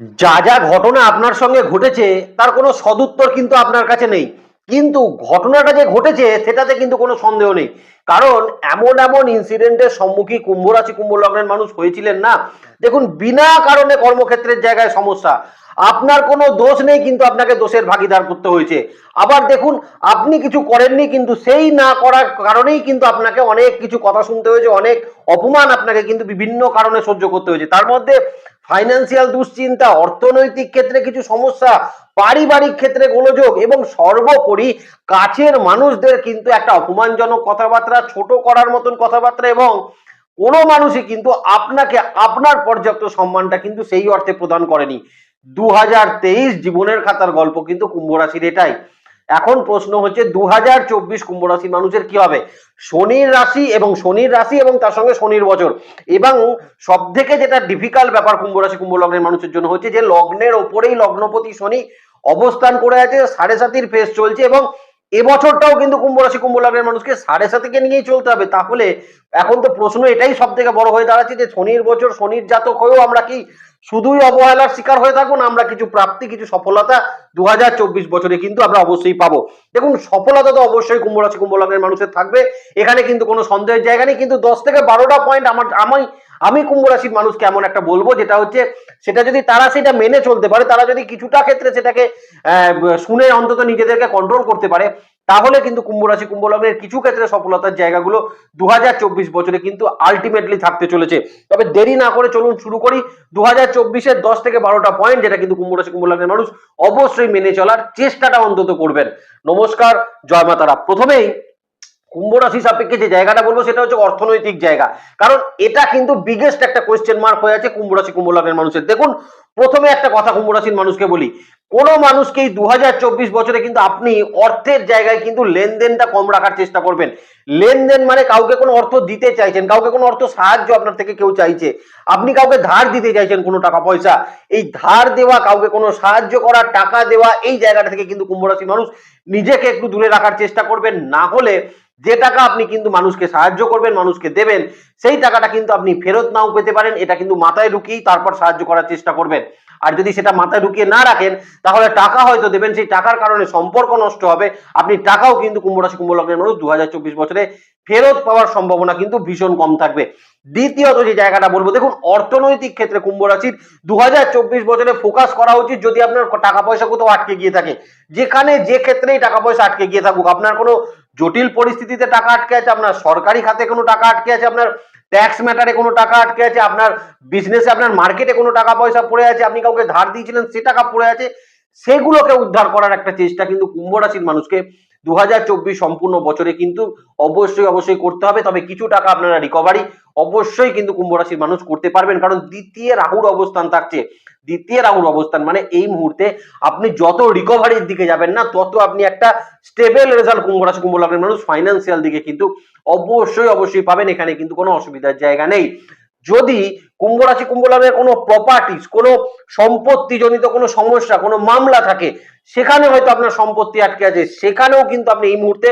যা যা ঘটনা আপনার সঙ্গে ঘটেছে, তার কোনো সদুত্তর কিন্তু আপনার কাছে নেই। কিন্তু ঘটনাটা যে ঘটেছে, সেটাতে কিন্তু কোনো সন্দেহ নেই। কারণ এমন এমন ইনসিডেন্টের সম্মুখীন কুম্ভ রাশি কুম্ভ লগ্নের মানুষ হয়েছিলেন না। দেখুন, বিনা কারণে কর্মক্ষেত্রের জায়গায় সমস্যা। আপনার কোনো দোষ নেই, কিন্তু আপনাকে দোষের ভাগিদার করতে হয়েছে। আবার দেখুন, আপনি কিছু করেননি, কিন্তু সেই না করার কারণেই কিন্তু আপনাকে অনেক কিছু কথা শুনতে হয়েছে, অনেক অপমান আপনাকে কিন্তু বিভিন্ন কারণে সহ্য করতে হয়েছে। তার মধ্যে ফাইন্যান্সিয়াল দুশ্চিন্তা, অর্থনৈতিক ক্ষেত্রে কিছু সমস্যা, পারিবারিক ক্ষেত্রে গোলযোগ এবং সর্বোপরি কাছের মানুষদের কিন্তু একটা অপমানজনক কথাবার্তা, ছোট করার মতন কথাবার্তা এবং কোনো মানুষই কিন্তু আপনাকে, আপনার পর্যাপ্ত সম্মানটা কিন্তু সেই অর্থে প্রদান করেনি। দু হাজার তেইশ জীবনের খাতার গল্প কিন্তু কুম্ভ রাশির এটাই। এখন প্রশ্ন হচ্ছে দু হাজার চব্বিশ কুম্ভ রাশির মানুষের কি হবে? শনির রাশি এবং শনির রাশি এবং তার সঙ্গে শনির বছর। এবং সব থেকে যেটা ডিফিকাল্ট ব্যাপার কুম্ভ রাশি, কুম্ভ লগ্নের মানুষের জন্য হচ্ছে যে লগ্নের ওপরেই লগ্নপতি শনি অবস্থান করে আছে, সাড়ে সাতির ফেস চলছে এবং এবছরটাও কিন্তু কুম্ভ রাশি, কুম্ভ লগ্নের মানুষকে সাড়ে সাতিকে নিয়েই চলতে হবে। তাহলে এখন তো প্রশ্ন এটাই সব থেকে বড় হয়ে দাঁড়াচ্ছে যে শনির বছর, শনির জাতক হয়েও আমরা কি শুধুই অবহেলার শিকার হয়ে থাকব না আমরা কিছু প্রাপ্তি, কিছু সফলতা দুহাজার চব্বিশ বছরে কিন্তু আমরা অবশ্যই পাবো। দেখুন, সফলতা তো অবশ্যই কুম্ভ রাশি, কুম্ভ লগ্নের মানুষের থাকবে। এখানে কিন্তু কোনো সন্দেহের জায়গা নেই, কিন্তু দশ থেকে বারোটা পয়েন্ট আমার, আমি আমি কুম্ভ রাশির মানুষকে এমন একটা বলব, যেটা হচ্ছে সেটা যদি তারা সেটা মেনে চলতে পারে, তারা যদি কিছুটা ক্ষেত্রে সেটাকে শুনে অন্তত নিজেদেরকে কন্ট্রোল করতে পারে তাহলে কিন্তু কুম্ভ রাশি, কুম্ভ লগ্নের কিছু ক্ষেত্রে সফলতার জায়গাগুলো দু হাজার চব্বিশ বছরে কিন্তু আলটিমেটলি থাকতে চলেছে। তবে দেরি না করে চলুন শুরু করি। দু হাজার চব্বিশের দশ থেকে বারোটা পয়েন্ট যেটা কিন্তু কুম্ভ রাশি, কুম্ভ লগ্নের মানুষ অবশ্যই মেনে চলার চেষ্টাটা অন্তত করবেন। নমস্কার, জয় মাতারা। প্রথমেই কুম্ভ রাশি সাপেক্ষে যে জায়গাটা বলব, সেটা হচ্ছে অর্থনৈতিক জায়গা। কারণ এটা কিন্তু বিগেস্ট একটা কোয়েশ্চেন মার্ক হয়ে আছে কুম্ভ রাশি, কুম্ভ লগ্নের মানুষের। দেখুন প্রথমে একটা কথা কুম্ভ রাশির মানুষকে বলি, কোন মানুষকেই দু হাজার চব্বিশ বছরে কিন্তু আপনি অর্থের জায়গায় কিন্তু লেনদেনটা কম রাখার চেষ্টা করবেন। লেনদেন মানে কাউকে কোনো অর্থ দিতে চাইছেন, কাউকে কোনো অর্থ সাহায্য আপনার থেকে কেউ চাইছে। আপনি কাউকে ধার দিতে চাইছেন কোনো টাকা পয়সা, এই ধার দেওয়া, কাউকে কোনো সাহায্য করা, টাকা দেওয়া, এই জায়গাটা থেকে কিন্তু কুম্ভ রাশির মানুষ নিজেকে একটু দূরে রাখার চেষ্টা করবেন। না হলে যে টাকা আপনি কিন্তু মানুষকে সাহায্য করবেন, মানুষকে দেবেন, সেই টাকাটা কিন্তু আপনি ফেরত নাও পেতে পারেন। এটা কিন্তু মাথায় ঢুকিয়েই তারপর সাহায্য করার চেষ্টা করবেন। আর যদি সেটা মাথায় ঢুকিয়ে না রাখেন, তাহলে টাকা হয়তো দেবেন, সেই টাকার কারণে সম্পর্ক নষ্ট হবে। আপনি টাকাও কিন্তু কুম্ভ রাশি, কুম্ভ লগ্নের মানুষ দু হাজার চব্বিশ বছরে ফেরত পাওয়ার সম্ভাবনা কিন্তু ভীষণ কম থাকবে। দ্বিতীয়ত যে জায়গাটা বলব, দেখুন, অর্থনৈতিক ক্ষেত্রে কুম্ভ রাশির দু হাজার চব্বিশ বছরে ফোকাস করা উচিত যদি আপনার টাকা পয়সা কোথাও আটকে গিয়ে থাকে। যেখানে যে ক্ষেত্রেই টাকা পয়সা আটকে গিয়ে থাকুক, আপনার কোনো জটিল পরিস্থিতিতে টাকা আটকে আছে, আপনার সরকারি খাতে কোনো টাকা আটকে আছে, আপনার ট্যাক্স ম্যাটারে কোনো টাকা আটকে আছে, আপনার বিজনেসে আপনার মার্কেটে কোনো টাকা পয়সা পড়ে আছে, আপনি কাউকে ধার দিয়েছিলেন, সে টাকা পড়ে আছে, সেগুলোকে উদ্ধার করার একটা চেষ্টা কিন্তু কুম্ভ রাশির মানুষকে দু হাজার চব্বিশ সম্পূর্ণ বছরে কিন্তু অবশ্যই অবশ্যই করতে হবে, তবে কিছু টাকা আপনারা রিকভারি অবশ্যই কিন্তু কুম্ভ রাশির মানুষ করতে পারবেন, কারণ দ্বিতীয় রাহুর অবস্থান থাকছে। দ্বিতীয় রাহুর অবস্থান মানে এই মুহূর্তে আপনি যত রিকভারির দিকে যাবেন না, তত আপনি একটা স্টেবল রেজাল্ট কুম্ভ রাশি, কুম্ভ লগ্নের মানুষ ফাইন্যান্সিয়াল দিকে কিন্তু অবশ্যই অবশ্যই পাবেন, এখানে কিন্তু কোনো অসুবিধার জায়গা নেই। যদি কুম্ভ রাশি, কুম্ভ লগ্নের কোনো প্রপার্টিস কোনো সম্পত্তি জনিত কোনো সমস্যা, কোনো মামলা থাকে, সেখানে হয়তো আপনার সম্পত্তি আটকে আছে, সেখানেও কিন্তু আপনি এই মুহূর্তে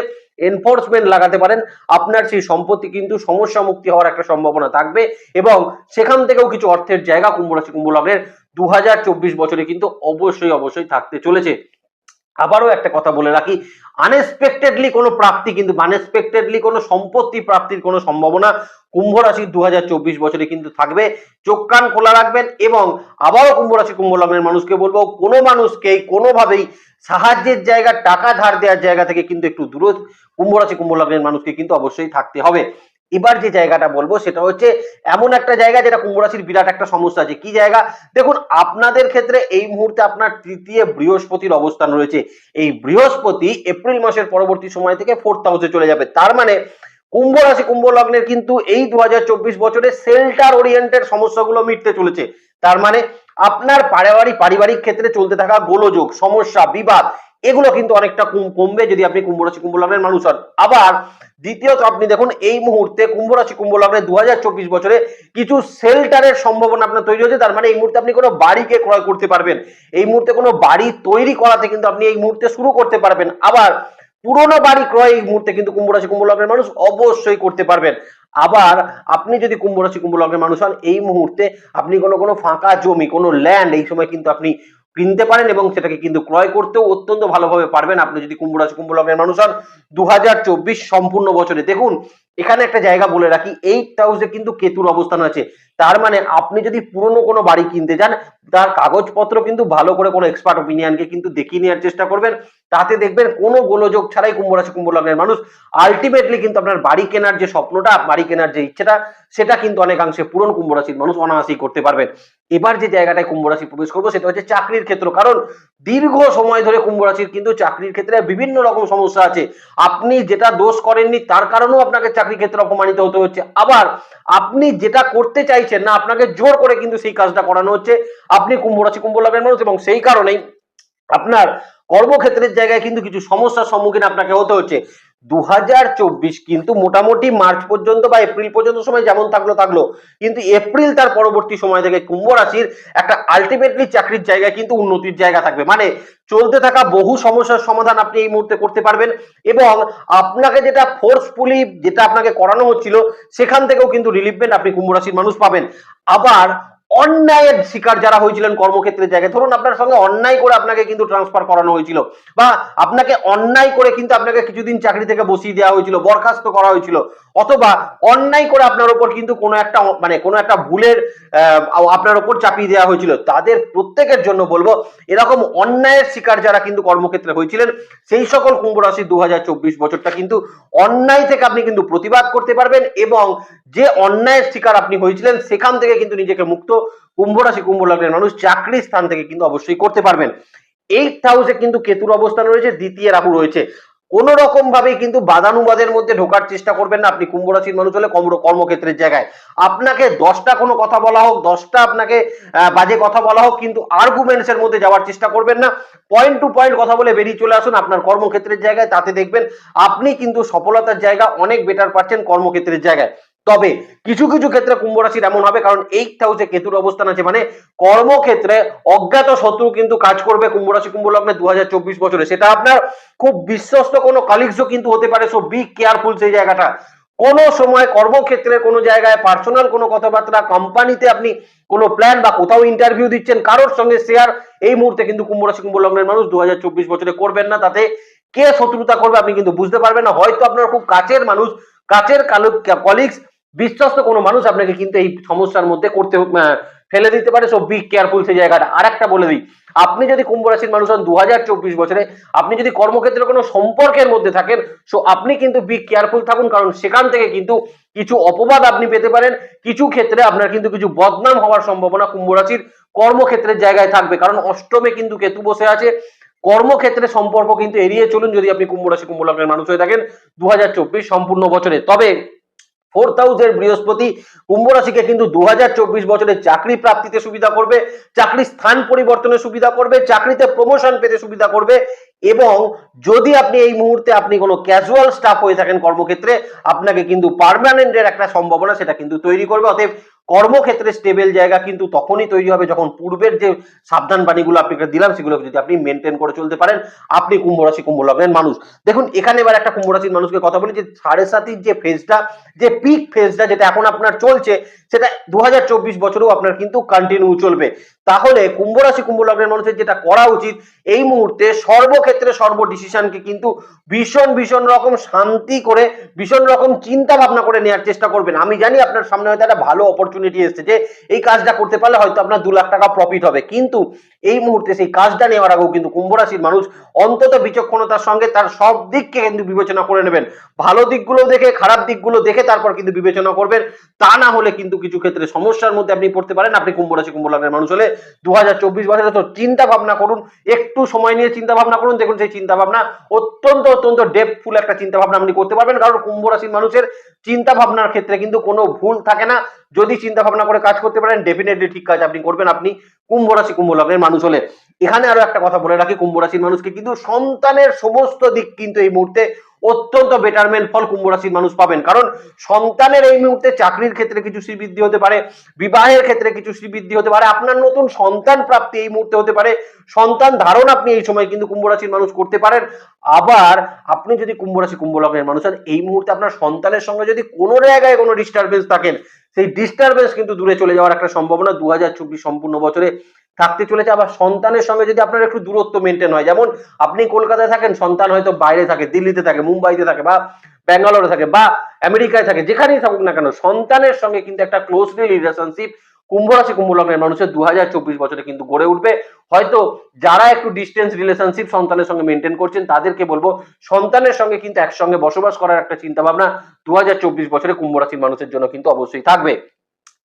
এনফোর্সমেন্ট লাগাতে পারেন। আপনার সেই সম্পত্তি কিন্তু সমস্যা মুক্তি হওয়ার একটা সম্ভাবনা থাকবে এবং সেখান থেকেও কিছু অর্থের জায়গা কুম্ভ রাশি, কুম্ভ লগ্নের দু হাজার চব্বিশ বছরে কিন্তু অবশ্যই অবশ্যই থাকতে চলেছে। আবারও একটা কথা বলে রাখি আনএক্সপেক্টেডলি কোনো প্রাপ্তি কিন্তু আনএক্সপেক্টেডলি কোনো সম্পত্তি প্রাপ্তির কোনো সম্ভাবনা কুম্ভ রাশির দু বছরে কিন্তু থাকবে। চোখ কান খোলা রাখবেন এবং আবারও কুম্ভ রাশি, কুম্ভ লগ্নের মানুষকে বলব, কোনো মানুষকেই কোনোভাবেই সাহায্যের জায়গা, টাকা ধার দেওয়ার জায়গা থেকে কিন্তু একটু দূরে কুম্ভ রাশি, কুম্ভ লগ্নের মানুষকে কিন্তু অবশ্যই থাকতে হবে। এবার যে জায়গাটা বলব সেটা হচ্ছে এমন একটা জায়গা যেটা কুম্ভ রাশির বিরাট একটা সমস্যা আছে। কি জায়গা? দেখুন, আপনাদের ক্ষেত্রে এই মুহূর্তে আপনার তৃতীয় বৃহস্পতির অবস্থান রয়েছে। এই বৃহস্পতি এপ্রিল মাসের পরবর্তী সময় থেকে ফোর্থ হাউসে চলে যাবে। তার মানে কুম্ভ রাশি, কুম্ভ লগ্নের কিন্তু এই দু হাজার চব্বিশ বছরে সেল্টার ওরিয়েন্টেড সমস্যাগুলো মিটতে চলেছে। তার মানে আপনার পারিবারিক পারিবারিক ক্ষেত্রে চলতে থাকা গোলযোগ, সমস্যা, বিবাদ এগুলো কিন্তু অনেকটা কম- কমবে যদি আপনি কুম্ভ রাশি কুম্ভ লগ্নের মানুষ হন। আবার দ্বিতীয়ত আপনি দেখুন, এই মুহূর্তে কুম্ভ রাশি কুম্ভ লগ্নে দু বছরে কিছু শেল্টারের সম্ভাবনা আপনার তৈরি হচ্ছে তার মানে এই মুহূর্তে আপনি কোনো বাড়িকে ক্রয় করতে পারবেন। এই মুহূর্তে কোনো বাড়ি তৈরি করাতে কিন্তু আপনি এই মুহূর্তে শুরু করতে পারবেন। আবার পুরনো বাড়ি ক্রয় এই মুহূর্তে কিন্তু কুম্ভ রাশি কুম্ভ লগ্নের মানুষ অবশ্যই করতে পারবেন। আবার আপনি যদি কুম্ভ রাশি কুম্ভ লগ্নের মানুষ হন, এই মুহূর্তে আপনি কোনো কোনো ফাঁকা জমি, কোনো ল্যান্ড এই সময় কিন্তু আপনি কিনতে পারেন এবং সেটাকে কিন্তু ক্রয় করতেও অত্যন্ত ভালোভাবে পারবেন। আপনি যদি কুম্ভ রাশি, কুম্ভ লগ্নের মানুষ হন দু হাজার চব্বিশ সম্পূর্ণ বছরে। দেখুন, এখানে একটা জায়গা বলে রাখি এইট হাউসে কিন্তু কেতুর অবস্থান আছে। তার মানে আপনি যদি পুরনো কোনো বাড়ি কিনতে যান তার কাগজপত্র কিন্তু ভালো করে কোনো এক্সপার্ট ওপিনিয়নকে কিন্তু দেখিয়ে নেওয়ার চেষ্টা করবেন। তাতে দেখবেন কোনো গোলযোগ ছাড়াই কুম্ভ রাশি, কুম্ভ লগ্নের মানুষ আলটিমেটলি কিন্তু আপনার বাড়ি কেনার যে স্বপ্নটা, বাড়ি কেনার যে ইচ্ছেটা, সেটা কিন্তু অনেকাংশে পূরণ কুম্ভ রাশির মানুষ অনায়াসেই করতে পারবেন। এবার যে জায়গাটায় কুম্ভ রাশি প্রবেশ করব, সেটা হচ্ছে চাকরির ক্ষেত্র। কারণ দীর্ঘ সময় ধরে কুম্ভ রাশির কিন্তু চাকরির ক্ষেত্রে বিভিন্ন রকম সমস্যা আছে। আপনি যেটা দোষ করেননি, তার কারণেও আপনাকে চাকরি ক্ষেত্রে অপমানিত হতে হচ্ছে। আবার আপনি যেটা করতে চাইছেন না, আপনাকে জোর করে কিন্তু সেই কাজটা করানো হচ্ছে। আপনি কুম্ভ রাশি, কুম্ভ লগ্নের মানুষ এবং সেই কারণেই আপনার কর্মক্ষেত্রের জায়গায় কিন্তু কিছু সমস্যার সম্মুখীন আপনাকে হতে হচ্ছে। দু হাজার চব্বিশ কিন্তু মোটামুটি মার্চ পর্যন্ত বা এপ্রিল পর্যন্ত সময় যেমন থাকল থাকল। কিন্তু এপ্রিল তার পরবর্তী সময় থেকে কুম্ভ রাশির একটা আলটিমেটলি চাকরির জায়গায় কিন্তু উন্নতির জায়গা থাকবে। মানে চলতে থাকা বহু সমস্যার সমাধান আপনি এই মুহূর্তে করতে পারবেন এবং আপনাকে যেটা ফোর্সফুলি যেটা আপনাকে করানো হচ্ছিল, সেখান থেকেও কিন্তু রিলিফমেন্ট আপনি কুম্ভ রাশির মানুষ পাবেন। আবার অন্যায়ের শিকার যারা হয়েছিলেন কর্মক্ষেত্রের জায়গায়, ধরুন আপনার সঙ্গে অন্যায় করে আপনাকে কিন্তু ট্রান্সফার করানো হয়েছিল, বা আপনাকে অন্যায় করে কিন্তু আপনাকে কিছুদিন চাকরি থেকে বসিয়ে দেওয়া হয়েছিল, বরখাস্ত করা হয়েছিল অথবা অন্যায় করে আপনার উপর কিন্তু কোনো একটা মানে কোনো একটা ভুলের আপনার উপর চাপিয়ে দেওয়া হয়েছিল। তাদের প্রত্যেকের জন্য বলব, এরকম অন্যায়ের শিকার যারা কিন্তু কর্মক্ষেত্রে হয়েছিলেন, সেই সকল কুম্ভ রাশি দু বছরটা কিন্তু অন্যায় থেকে আপনি কিন্তু প্রতিবাদ করতে পারবেন এবং যে অন্যায়ের শিকার আপনি হয়েছিলেন, সেখান থেকে কিন্তু নিজেকে মুক্ত কুম্ভ রাশি, কুম্ভ লগ্নের মানুষ চাকরির স্থান থেকে কিন্তু অবশ্যই করতে পারবেন। এইট হাউসে কিন্তু কেতুর অবস্থান রয়েছে, দ্বিতীয় রাহু রয়েছে। কোন রকম ভাবে কিন্তু বাদানুবাদের মধ্যে ঢোকার চেষ্টা করবেন না। আপনি কুম্ভ রাশির মানুষ হলে কর্ম- কর্মক্ষেত্রের জায়গায়। আপনাকে দশটা কোনো কথা বলা হোক, দশটা আপনাকে বাজে কথা বলা হোক, কিন্তু আর্গুমেন্টস এর মধ্যে যাওয়ার চেষ্টা করবেন না। পয়েন্ট টু পয়েন্ট কথা বলে বেরিয়ে চলে আসুন আপনার কর্মক্ষেত্রের জায়গায়, তাতে দেখবেন আপনি কিন্তু সফলতার জায়গা অনেক বেটার পাচ্ছেন কর্মক্ষেত্রের জায়গায়। তবে কিছু কিছু ক্ষেত্রে কুম্ভ রাশির এমন হবে, কারণ এইট হাউসে কেতুর অবস্থান আছে মানে কর্মক্ষেত্রে অজ্ঞাত শত্রু কিন্তু কাজ করবে কুম্ভ রাশি কুম্ভ লগ্নে দু বছরে। সেটা আপনার খুব বিশ্বস্ত কোনো কালিগসও কিন্তু হতে পারে সো বি কেয়ারফুল সেই জায়গাটা। কোনো সময় কর্মক্ষেত্রে কোনো জায়গায় পার্সোনাল কোনো কথাবার্তা কোম্পানিতে আপনি কোনো প্ল্যান বা কোথাও ইন্টারভিউ দিচ্ছেন, কারোর সঙ্গে শেয়ার এই মুহূর্তে কিন্তু কুম্ভ রাশি কুম্ভ লগ্নের মানুষ দু হাজার চব্বিশ বছরে করবেন না, তাতে কে শত্রুতা করবে আপনি কিন্তু বুঝতে পারবেন না। হয়তো আপনার খুব কাছের মানুষ, কাছের কলিগস বিশ্বস্ত কোনো মানুষ আপনাকে কিন্তু এই সমস্যার মধ্যে করতে ফেলে দিতে পারে। সো বি কেয়ারফুল সেই জায়গাটা। আর একটা বলে দিই, আপনি যদি কুম্ভ রাশির মানুষ হন দুহাজার চব্বিশ বছরে, আপনি যদি কর্মক্ষেত্রে কোনো সম্পর্কের মধ্যে থাকেন সো আপনি কিন্তু বি কেয়ারফুল থাকুন, কারণ সেখান থেকে কিন্তু কিছু অপবাদ আপনি পেতে পারেন। কিছু ক্ষেত্রে আপনার কিন্তু কিছু বদনাম হওয়ার সম্ভাবনা কুম্ভ রাশির কর্মক্ষেত্রের জায়গায় থাকবে, কারণ অষ্টমে কিন্তু কেতু বসে আছে। কর্মক্ষেত্রে সম্পর্ক কিন্তু এড়িয়ে চলুন যদি আপনি কুম্ভ রাশি, কুম্ভ লগ্নের মানুষ হয়ে থাকেন দু হাজার চব্বিশ সম্পূর্ণ বছরে। তবে ফোর্থ হাউসের বৃহস্পতি কুম্ভ রাশিকে কিন্তু দু বছরে চাকরি প্রাপ্তিতে সুবিধা করবে, চাকরি স্থান পরিবর্তনের সুবিধা করবে, চাকরিতে প্রমোশন পেতে সুবিধা করবে এবং যদি আপনি এই মুহূর্তে আপনি কোনো ক্যাজুয়াল স্টাফ হয়ে থাকেন কর্মক্ষেত্রে, আপনাকে কিন্তু পারমানেন্টের একটা সম্ভাবনা সেটা কিন্তু তৈরি করবে। অতএব কর্মক্ষেত্রে স্টেবল জায়গা কিন্তু তখনই তৈরি হবে যখন পূর্বের যে সাবধান বাণীগুলো আপনাকে দিলাম, সেগুলোকে যদি আপনি মেনটেন করে চলতে পারেন, আপনি কুম্ভ রাশি, কুম্ভ লগ্নের মানুষ। দেখুন, এখানে এবার একটা কুম্ভ রাশির মানুষকে কথা বলি, যে সাড়ে সাতির যে ফেজটা যে পিক ফেজটা যেটা এখন আপনার চলছে, সেটা দু বছরেও আপনার কিন্তু কন্টিনিউ চলবে। তাহলে কুম্ভ রাশি, কুম্ভ লগ্নের মানুষের যেটা করা উচিত, এই মুহূর্তে সর্বক্ষেত্রে সর্ব ডিসিশনকে কিন্তু ভীষণ ভীষণ রকম শান্তি করে, ভীষণ রকম চিন্তা ভাবনা করে নেওয়ার চেষ্টা করবেন। আমি জানি আপনার সামনে হয়তো একটা ভালো অপরচুনিটি এসেছে যে এই কাজটা করতে পারলে হয়তো আপনার দু লাখ টাকা প্রফিট হবে। কিন্তু এই মুহূর্তে সেই কাজটা নেওয়ার আগেও কিন্তু কুম্ভ রাশির মানুষ অন্তত বিচক্ষণতার সঙ্গে তার সব দিককে কিন্তু বিবেচনা করে নেবেন। ভালো দিকগুলো দেখে, খারাপ দিকগুলো দেখে তারপর কিন্তু বিবেচনা করবেন। তা না হলে কিন্তু কিছু ক্ষেত্রে সমস্যার মধ্যে আপনি পড়তে পারেন। আপনি কুম্ভ রাশি, কুম্ভ লগ্নের মানুষ হলে দু বছরে তো চিন্তা ভাবনা করুন, একটু সময় নিয়ে চিন্তা ভাবনা করুন। দেখুন, সেই চিন্তা ভাবনা অত্যন্ত অত্যন্ত ডেপফুল একটা চিন্তা ভাবনা আপনি করতে পারবেন। কারণ কুম্ভ রাশির মানুষের চিন্তা ভাবনার ক্ষেত্রে কিন্তু কোনো ভুল থাকে না। যদি চিন্তা ভাবনা করে কাজ করতে পারেন ডেফিনেটলি ঠিক কাজ আপনি করবেন আপনি কুম্ভ রাশি, কুম্ভ লগ্নের মানুষ হলে। এখানে আরও একটা কথা বলে রাখি, কুম্ভ রাশির মানুষকে কিন্তু সন্তানের সমস্ত দিক কিন্তু এই মুহূর্তে অত্যন্ত বেটারমেন্ট ফল কুম্ভ রাশির মানুষ পাবেন। কারণ সন্তানের এই মুহূর্তে চাকরির ক্ষেত্রে কিছু শ্রীবৃদ্ধি হতে পারে, বিবাহের ক্ষেত্রে কিছু শ্রীবৃদ্ধি হতে পারে, আপনার নতুন সন্তান প্রাপ্তি এই মুহূর্তে হতে পারে, সন্তান ধারণ আপনি এই সময় কিন্তু কুম্ভ রাশির মানুষ করতে পারেন। আবার আপনি যদি কুম্ভ রাশি, কুম্ভ লগ্নের মানুষ হন, এই মুহূর্তে আপনার সন্তানের সঙ্গে যদি কোনো জায়গায় কোনো ডিস্টারবেন্স থাকেন, সেই ডিস্টারবেন্স কিন্তু দূরে চলে যাওয়ার একটা সম্ভাবনা। দু হাজার চব্বিশ সম্পূর্ণ বছরে থাকতে চলেছে। আবার সন্তানের সঙ্গে যদি আপনার একটু দূরত্ব মেনটেন হয়, যেমন আপনি কলকাতায় থাকেন, সন্তান হয়তো বাইরে থাকে, দিল্লিতে থাকে, মুম্বাইতে থাকে, বা ব্যাঙ্গালোরে থাকে, বা আমেরিকায় থাকে, যেখানেই থাকুক না কেন, সন্তানের সঙ্গে কিন্তু একটা ক্লোজলি রিলেশনশিপ কুম্ভ রাশি, কুম্ভ লগ্নের মানুষের দু হাজার চব্বিশ বছরে কিন্তু গড়ে উঠবে। হয়তো যারা একটু ডিস্টেন্স রিলেশনশিপ সন্তানের সঙ্গে মেনটেন করছেন, তাদেরকে বলব, সন্তানের সঙ্গে কিন্তু একসঙ্গে বসবাস করার একটা চিন্তা ভাবনা দু হাজার চব্বিশ বছরে কুম্ভ রাশির মানুষের জন্য কিন্তু অবশ্যই থাকবে।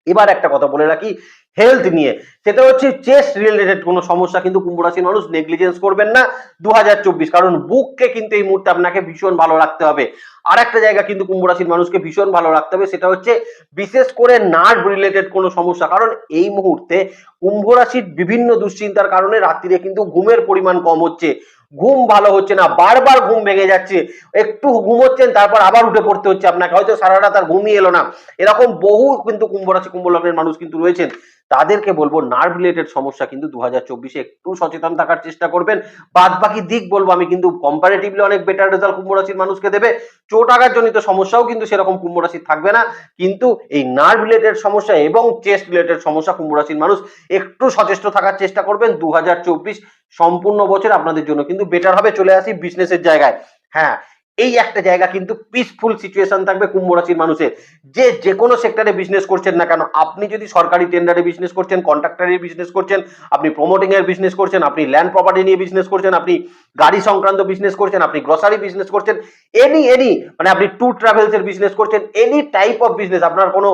এবার একটা কথা বলে রাখি হেলথ নিয়ে। সেটা হচ্ছে চেস্ট রিলেটেড কোনো সমস্যা কিন্তু কুম্ভ রাশির মানুষ নেগলিজেন্স করবেন না দু হাজার চব্বিশ, কারণ বুককে কিন্তু এই মুহূর্তে আপনাকে ভীষণ ভালো রাখতে হবে। আর একটা জায়গা কিন্তু কুম্ভ রাশির মানুষকে ভীষণ ভালো রাখতে হবে, সেটা হচ্ছে বিশেষ করে নার্ভ রিলেটেড কোনো সমস্যা, কারণ এই মুহূর্তে কুম্ভ রাশির বিভিন্ন দুশ্চিন্তার কারণে রাত্রিরে কিন্তু ঘুমের পরিমাণ কম হচ্ছে। ঘুম ভালো হচ্ছে না, বারবার ঘুম ভেঙে যাচ্ছে, একটু ঘুমোচ্ছেন, তারপর আবার উঠে পড়তে হচ্ছে আপনাকে, হয়তো সারা রাত আর এলো না। এরকম বহু কিন্তু কুম্ভ রাশি কুম্ভ লগ্নের মানুষ কিন্তু রয়েছেন। তাদেরকে বলব নার্ভ রিলেটেড সমস্যা কিন্তু দু হাজার চব্বিশে একটু সচেতন থাকার চেষ্টা করবেন। বাদ বাকি দিক বলব আমি কিন্তু কম্পারেটিভলি অনেক বেটার রেজাল্ট কুম্ভ রাশির মানুষকে দেবে। চোট আঘাত জনিত সমস্যাও কিন্তু সেরকম কুম্ভ রাশির থাকবে না। কিন্তু এই নার্ভ রিলেটেড সমস্যা এবং চেস্ট রিলেটেড সমস্যা কুম্ভ রাশির মানুষ একটু সচেষ্ট থাকার চেষ্টা করবেন। দু হাজার চব্বিশ সম্পূর্ণ বছর আপনাদের জন্য কিন্তু বেটার হবে। চলে আসি বিজনেসের জায়গায়। হ্যাঁ এই একটা জায়গা কিন্তু পিসফুল সিচুয়েশন থাকবে কুম্ভ রাশির মানুষের। যে যে কোনো সেক্টরে বিজনেস করছেন না কেন, আপনি যদি সরকারি টেন্ডারে বিজনেস করছেন কন্ট্রাক্টরের বিজনেস করছেন, আপনি প্রমোটিংয়ের বিজনেস করছেন, আপনি ল্যান্ড প্রপার্টি নিয়ে বিজনেস করছেন, আপনি গাড়ি সংক্রান্ত বিজনেস করছেন, আপনি গ্রসারি বিজনেস করছেন এনি এনি মানে আপনি ট্যুর ট্রাভেলস এর বিজনেস করছেন এনি টাইপ অফ বিজনেস আপনার কোনো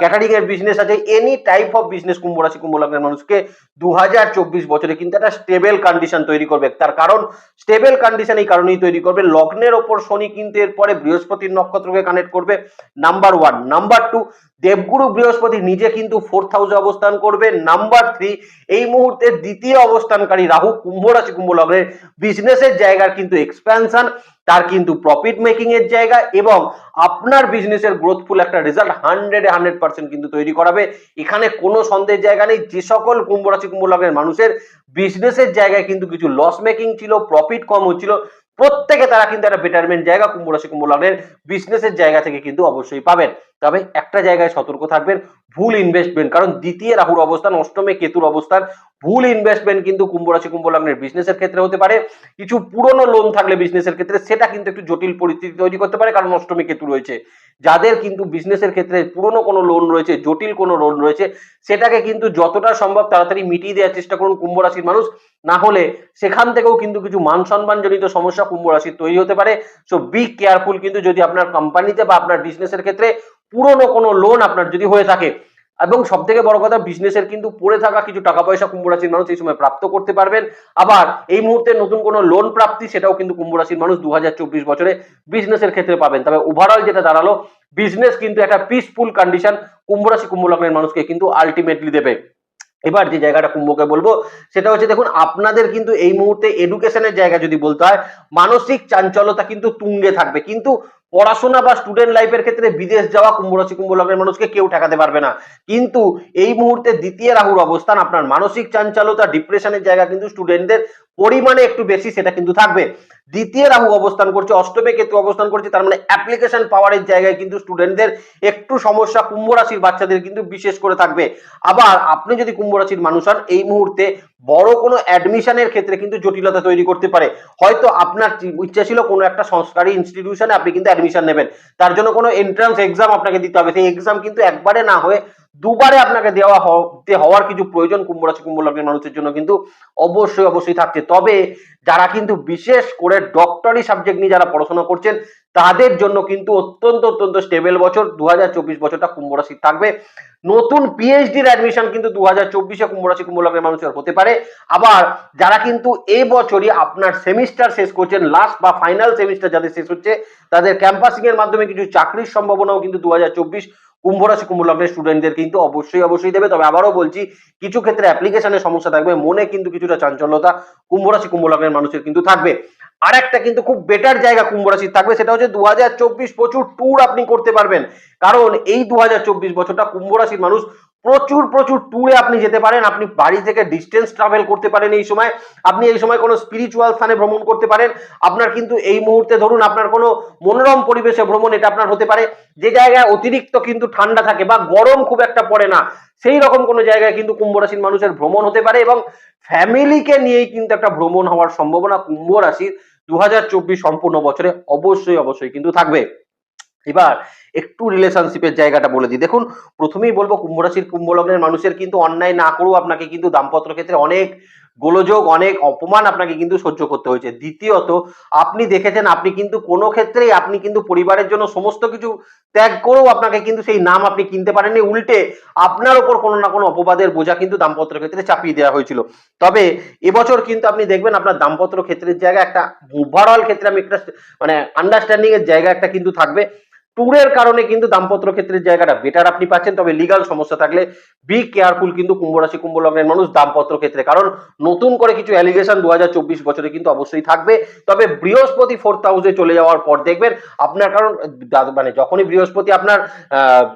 ক্যাটারিং এর বিজনেস আছে এনি টাইপ অফ বিজনেস কুম্ভ রাশি, কুম্ভ লগ্নের মানুষকে দু হাজার চব্বিশ বছরে কিন্তু একটা স্টেবল কন্ডিশন তৈরি করবে। তার কারণ স্টেবল কন্ডিশন এই কারণেই তৈরি করবে, লগ্নের ওপর শনি কিন্তু এরপরে বৃহস্পতির নক্ষত্রকে কানেক্ট করবে নাম্বার ওয়ান নাম্বার টু দেবগুরু বৃহস্পতি নিজে কিন্তু ফোর্থ হাউসে অবস্থান করবে। নাম্বার থ্রি এই মুহূর্তে দ্বিতীয় অবস্থানকারী রাহু কুম্ভ রাশি, কুম্ভ লগ্নের বিজনেসের জায়গার কিন্তু এক্সপ্যানশন তার কিন্তু প্রফিট মেকিং এর জায়গা এবং আপনার বিজনেসের গ্রোথফুল একটা রেজাল্ট হান্ড্রেডে হান্ড্রেড পার্সেন্ট কিন্তু তৈরি করাবে। এখানে কোনো সন্দেহের জায়গা নেই, যে সকল কুম্ভ রাশি, কুম্ভ লগ্নের মানুষের বিজনেসের জায়গায় কিন্তু কিছু লস মেকিং ছিল প্রফিট কম হচ্ছিল। প্রত্যেকে তারা কিন্তু একটা বেটারমেন্ট জায়গা, কুম্ভ রাশি, কুম্ভ লগ্নের বিজনেসের জায়গা থেকে কিন্তু অবশ্যই পাবেন। তবে একটা জায়গায় সতর্ক থাকবেন, ভুল ইনভেস্টমেন্ট কারণ দ্বিতীয় রাহুর অবস্থান, অষ্টমে কেতুর অবস্থান ভুল ইনভেস্টমেন্ট কিন্তু কুম্ভ রাশি, কুম্ভ লগ্নের বিজনেসের ক্ষেত্রে হতে পারে। কিছু পুরনো লোন থাকলে বিজনেসের ক্ষেত্রে সেটা কিন্তু একটু জটিল পরিস্থিতি তৈরি করতে পারে, কারণ অষ্টমী কেতু রয়েছে। যাদের কিন্তু বিজনেসের ক্ষেত্রে পুরনো কোনো লোন রয়েছে, জটিল কোনো লোন রয়েছে, সেটাকে কিন্তু যতটা সম্ভব তাড়াতাড়ি মিটিয়ে দেওয়ার চেষ্টা করুন কুম্ভ রাশির মানুষ। না হলে সেখান থেকেও কিন্তু কিছু মান সম্মান জনিত সমস্যা কুম্ভ রাশির তৈরি হতে পারে। সো বি কেয়ারফুল কিন্তু যদি আপনার কোম্পানিতে বা আপনার বিজনেসের ক্ষেত্রে পুরনো কোনো লোন আপনার যদি হয়ে থাকে এবং সব থেকে বড় কথা বিজনেসের কিন্তু পড়ে থাকা কিছু টাকা পয়সা কুম্ভ রাশির মানুষ এই সময় প্রাপ্ত করতে পারবেন। আবার এই মুহূর্তে নতুন কোনো লোন প্রাপ্তি, সেটাও কিন্তু কুম্ভ রাশির মানুষ দুহাজার চব্বিশ বছরে বিজনেসের ক্ষেত্রে পাবেন। তবে ওভারঅল যেটা দাঁড়াল বিজনেস কিন্তু একটা পিসফুল কন্ডিশন কুম্ভ রাশি, কুম্ভ লগ্নের মানুষকে কিন্তু আলটিমেটলি দেবে। এবার যে জায়গাটা কুম্ভকে বলব, সেটা হচ্ছে দেখুন, আপনাদের কিন্তু এই মুহূর্তে এডুকেশনের জায়গা যদি বলতে হয়, মানসিক চাঞ্চলতা কিন্তু তুঙ্গে থাকবে। কিন্তু পড়াশোনা বা স্টুডেন্ট লাইফের ক্ষেত্রে বিদেশ যাওয়া কুম্ভ রাশি, কুম্ভ লগ্নের মানুষকে কেউ ঠেকাতে পারবে না। কিন্তু এই মুহূর্তে দ্বিতীয় রাহুর অবস্থান, আপনার মানসিক চাঞ্চলতা ডিপ্রেশনের জায়গা কিন্তু স্টুডেন্টদের পরিমাণে একটু বেশি সেটা কিন্তু থাকবে। দ্বিতীয় রাহু অবস্থান করছে, অষ্টমে কেতু অবস্থান করছে, তার মানে অ্যাপ্লিকেশন পাওয়ারের জায়গায় কিন্তু স্টুডেন্টদের একটু সমস্যা, কুম্ভ রাশির বাচ্চাদের কিন্তু বিশেষ করে থাকবে। আবার আপনি যদি কুম্ভ রাশির মানুষ হন, এই মুহূর্তে বড় কোনো অ্যাডমিশনের ক্ষেত্রে কিন্তু জটিলতা তৈরি করতে পারে। হয়তো আপনার ইচ্ছা ছিল কোনো একটা সংস্কারী ইনস্টিটিউশনে আপনি কিন্তু অ্যাডমিশন নেবেন। তার জন্য কোনো এন্ট্রান্স এক্সাম আপনাকে দিতে হবে। সেই এক্সাম কিন্তু একবারে না হয়ে দুবারে আপনাকে দেওয়া হওয়ার কিছু প্রয়োজন কুম্ভ রাশি কুম্ভ লগ্নের মানুষের জন্য কিন্তু অবশ্যই অবশ্যই থাকছে। তবে যারা কিন্তু বিশেষ করে ডক্টরি সাবজেক্ট নিয়ে যারা পড়াশোনা করছেন, তাদের জন্য কিন্তু অত্যন্ত অত্যন্ত স্টেবল বছর। দু বছরটা কুম্ভ রাশির থাকবে। নতুন পিএইচডির অ্যাডমিশন কিন্তু দু হাজার চব্বিশে কুম্ভ রাশি কুম্ভ লগ্নের মানুষের হতে পারে। আবার যারা কিন্তু এই বছরই আপনার সেমিস্টার শেষ করছেন লাস্ট বা ফাইনাল সেমিস্টার যাদের শেষ হচ্ছে, তাদের ক্যাম্পাসিং এর মাধ্যমে কিছু চাকরির সম্ভাবনাও কিন্তু দু হাজার চব্বিশ কুম্ভ রাশি কুম্ভ লগ্নের স্টুডেন্টদের কিন্তু অবশ্যই অবশ্যই দেবে। তবে আবারও বলছি, কিছু ক্ষেত্রে অ্যাপ্লিকেশনের সমস্যা থাকবে, মনে কিন্তু কিছুটা চাঞ্চল্যতা কুম্ভ রাশি কুম্ভ লগ্নের মানুষের কিন্তু থাকবে। আর একটা কিন্তু খুব বেটার জায়গা কুম্ভ রাশির থাকবে, সেটা হচ্ছে দু হাজার চব্বিশ প্রচুর ট্যুর আপনি করতে পারবেন। কারণ এই দু হাজার চব্বিশ বছরটা কুম্ভ রাশির মানুষ প্রচুর প্রচুর ট্যুরে আপনি যেতে পারেন। আপনি বাড়ি থেকে ডিস্টেন্স ট্রাভেল করতে পারেন এই সময়। আপনি এই সময় কোনো স্পিরিচুয়াল স্থানে ভ্রমণ করতে পারেন। আপনার কিন্তু এই মুহূর্তে ধরুন আপনার কোনো মনোরম পরিবেশে ভ্রমণ এটা আপনার হতে পারে। যে জায়গায় অতিরিক্ত কিন্তু ঠান্ডা থাকে বা গরম খুব একটা পড়ে না, সেই রকম কোনো জায়গায় কিন্তু কুম্ভ রাশির মানুষের ভ্রমণ হতে পারে এবং ফ্যামিলিকে নিয়েই কিন্তু একটা ভ্রমণ হওয়ার সম্ভাবনা কুম্ভ রাশির দু হাজার চব্বিশ সম্পূর্ণ বছরে অবশ্যই অবশ্যই কিন্তু থাকবে। এবার একটু রিলেশনশিপের জায়গাটা বলে দিই। দেখুন, প্রথমেই বলব কুম্ভ রাশির কুম্ভ লগ্নের মানুষের কিন্তু অন্যায় না করেও আপনাকে কিন্তু দাম্পত্য ক্ষেত্রে অনেক গোলযোগ, অনেক অপমান আপনাকে কিন্তু সহ্য করতে হয়েছে। দ্বিতীয়ত, আপনি দেখেছেন আপনি কিন্তু কোনো ক্ষেত্রেই আপনি কিন্তু পরিবারের জন্য সমস্ত কিছু ত্যাগ করেও আপনাকে কিন্তু সেই নাম আপনি কিনতে পারেননি। উল্টে আপনার ওপর কোনো না কোনো অপবাদের বোঝা কিন্তু দাম্পত্য ক্ষেত্রে চাপিয়ে দেওয়া হয়েছিল। তবে এবছর কিন্তু আপনি দেখবেন আপনার দাম্পত্য ক্ষেত্রের জায়গা একটা ওভারঅল ক্ষেত্রে আমি একটা মানে আন্ডারস্ট্যান্ডিং এর জায়গা একটা কিন্তু থাকবে। ট্যুরের কারণে কিন্তু দাম্পত্য ক্ষেত্রের জায়গাটা বেটার আপনি পাচ্ছেন, তবে লিগাল সমস্যা থাকলে বি কেয়ারফুল কিন্তু কুম্ভ রাশি, কুম্ভ লগ্নের মানুষ দাম্পত্য ক্ষেত্রে, কারণ নতুন করে কিছু অ্যালিগেশন দু হাজার চব্বিশ বছরে কিন্তু অবশ্যই থাকবে। তবে বৃহস্পতি ফোর্থ হাউসে চলে যাওয়ার পর দেখবেন আপনার কারণ মানে যখনই বৃহস্পতি আপনার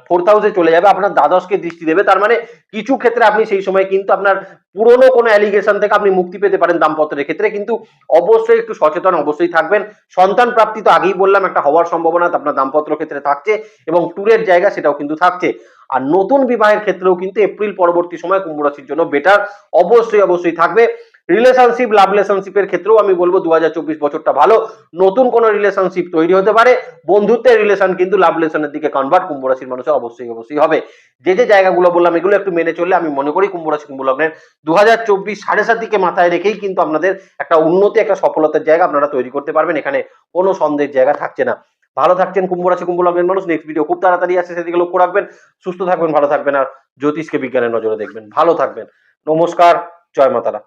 ফোর্থ হাউসে চলে যাবে, আপনার দ্বাদশকে দৃষ্টি দেবে, তার মানে কিছু ক্ষেত্রে আপনি সেই সময় কিন্তু আপনার পুরনো কোনো অ্যালিগেশন থেকে আপনি মুক্তি পেতে পারেন দাম্পত্যের ক্ষেত্রে, কিন্তু অবশ্যই একটু সচেতন অবশ্যই থাকবেন। সন্তান প্রাপ্তি তো আগেই বললাম, একটা হওয়ার সম্ভাবনা, আপনার দাম্পত্য ক্ষেত্রে থাকছে এবং ট্যুরের জায়গা সেটাও কিন্তু থাকছে। আর নতুন বিবাহের ক্ষেত্রেও কিন্তু এপ্রিল পরবর্তী সময় কুম্ভ রাশির জন্য বেটার অবশ্যই অবশ্যই থাকবে। রিলেশনশিপ লাভ রিলেশনশিপের ক্ষেত্রেও আমি বলব দুহাজার চব্বিশ বছরটা ভালো। নতুন কোনো রিলেশনশিপ তৈরি হতে পারে। বন্ধুত্বের রিলেশন কিন্তু লাভ রিলেশনের দিকে কনভার্ট কুম্ভ রাশির মানুষের অবশ্যই অবশ্যই হবে। যে যে জায়গাগুলো বললাম, এগুলো একটু মেনে চললে আমি মনে করি কুম্ভ রাশি, কুম্ভ লগ্নের দু হাজার চব্বিশ সাড়ে সাতটিকে মাথায় রেখেই কিন্তু আপনাদের একটা উন্নতি, একটা সফলতার জায়গা আপনারা তৈরি করতে পারবেন। এখানে কোনো সন্দেহের জায়গা থাকছে না। ভালো থাকছেন, কুম্ভ রাশি, কুম্ভ লগ্নের মানুষ। নেক্সট ভিডিও খুব তাড়াতাড়ি আসছে, সেদিকে লক্ষ্য রাখবেন। সুস্থ থাকবেন, ভালো থাকবেন, আর জ্যোতিষকে বিজ্ঞানের নজরে দেখবেন। ভালো থাকবেন। নমস্কার, জয় মাতারা।